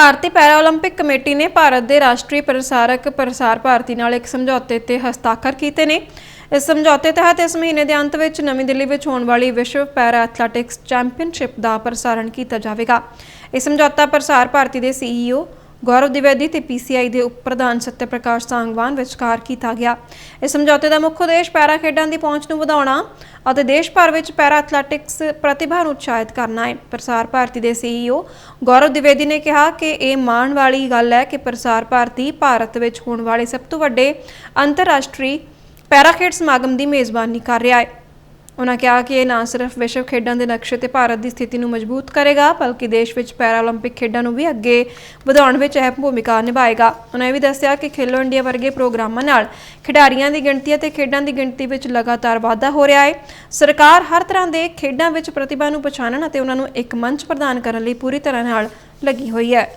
ਭਾਰਤੀ Paralympic committee ਨੇ ਭਾਰਤ ਦੇ ਰਾਸ਼ਟਰੀ ਪ੍ਰਸਾਰਕ ਪ੍ਰਸਾਰ ਭਾਰਤੀ ਨਾਲ ਇੱਕ ਸਮਝੌਤੇ ਤੇ ਹਸਤਾਖਰ ਕੀਤੇ ਨੇ। ਇਸ ਸਮਝੌਤੇ ਤਹਿਤ ਇਸ ਮਹੀਨੇ ਦੇ ਅੰਤ ਵਿੱਚ ਨਵੀਂ ਦਿੱਲੀ ਵਿੱਚ ਹੋਣ ਵਾਲੀ ਵਿਸ਼ਵ ਪੈਰਾ ਐਥਲੈਟਿਕਸ ਚੈਂਪੀਅਨਸ਼ਿਪ ਦਾ ਪ੍ਰਸਾਰਣ ਕੀਤਾ ਜਾਵੇਗਾ। ਇਹ ਸਮਝੌਤਾ ਪ੍ਰਸਾਰ ਭਾਰਤੀ ਦੇ ਸੀਈਓ ਗੌਰਵ ਦਿਵੇਦੀ ਤੇ ਪੀਸੀਆਈ ਦੇ ਉਪ ਪ੍ਰਧਾਨ ਸਤਿਆ ਪ੍ਰਕਾਸ਼ ਸਾਂਗਵਾਨ ਵਿਚਕਾਰ ਕੀਤਾ ਗਿਆ। ਇਸ ਸਮਝੌਤੇ ਦਾ ਮੁੱਖ ਉਦੇਸ਼ ਪੈਰਾ ਖੇਡਾਂ ਦੀ ਪਹੁੰਚ ਨੂੰ ਵਧਾਉਣਾ ਅਤੇ ਦੇਸ਼ ਭਰ ਵਿੱਚ ਪੈਰਾ ਐਥਲੈਟਿਕਸ ਪ੍ਰਤਿਭਾ ਨੂੰ ਉਤਸ਼ਾਹਿਤ ਕਰਨਾ ਹੈ। ਪ੍ਰਸਾਰ ਭਾਰਤੀ ਦੇ ਸੀਈਓ ਗੌਰਵ ਦਿਵੇਦੀ ਨੇ ਕਿਹਾ ਕਿ ਇਹ ਮਾਣ ਵਾਲੀ ਗੱਲ ਹੈ ਕਿ ਪ੍ਰਸਾਰ ਭਾਰਤੀ ਭਾਰਤ ਵਿੱਚ ਹੋਣ ਵਾਲੇ ਸਭ ਤੋਂ ਵੱਡੇ ਅੰਤਰਰਾਸ਼ਟਰੀ ਪੈਰਾ ਖੇਡ ਸਮਾਗਮ ਦੀ ਮੇਜ਼ਬਾਨੀ ਕਰ ਰਿਹਾ ਹੈ। ਉਹਨਾਂ ਕਿਹਾ ਕਿ ਇਹ ਨਾ ਸਿਰਫ ਵਿਸ਼ਵ ਖੇਡਾਂ ਦੇ ਨਕਸ਼ੇ ਤੇ ਭਾਰਤ ਦੀ ਸਥਿਤੀ ਨੂੰ ਮਜ਼ਬੂਤ ਕਰੇਗਾ, ਬਲਕਿ ਦੇਸ਼ ਵਿੱਚ ਪੈਰਾਲੰਪਿਕ ਖੇਡਾਂ ਨੂੰ ਵੀ ਅੱਗੇ ਵਧਾਉਣ ਵਿੱਚ ਅਹਿਮ ਭੂਮਿਕਾ ਨਿਭਾਏਗਾ। ਉਹਨਾਂ ਇਹ ਵੀ ਦੱਸਿਆ ਕਿ ਖੇਲੋ ਇੰਡੀਆ ਵਰਗੇ ਪ੍ਰੋਗਰਾਮਾਂ ਨਾਲ ਖਿਡਾਰੀਆਂ ਦੀ ਗਿਣਤੀ ਅਤੇ ਖੇਡਾਂ ਦੀ ਗਿਣਤੀ ਵਿੱਚ ਲਗਾਤਾਰ ਵਾਧਾ ਹੋ ਰਿਹਾ ਹੈ। ਸਰਕਾਰ ਹਰ ਤਰ੍ਹਾਂ ਦੇ ਖੇਡਾਂ ਵਿੱਚ ਪ੍ਰਤਿਭਾ ਨੂੰ ਪਛਾਣਨ ਅਤੇ ਉਹਨਾਂ ਨੂੰ ਇੱਕ ਮੰਚ ਪ੍ਰਦਾਨ ਕਰਨ ਲਈ ਪੂਰੀ ਤਰ੍ਹਾਂ ਨਾਲ ਲੱਗੀ ਹੋਈ ਹੈ।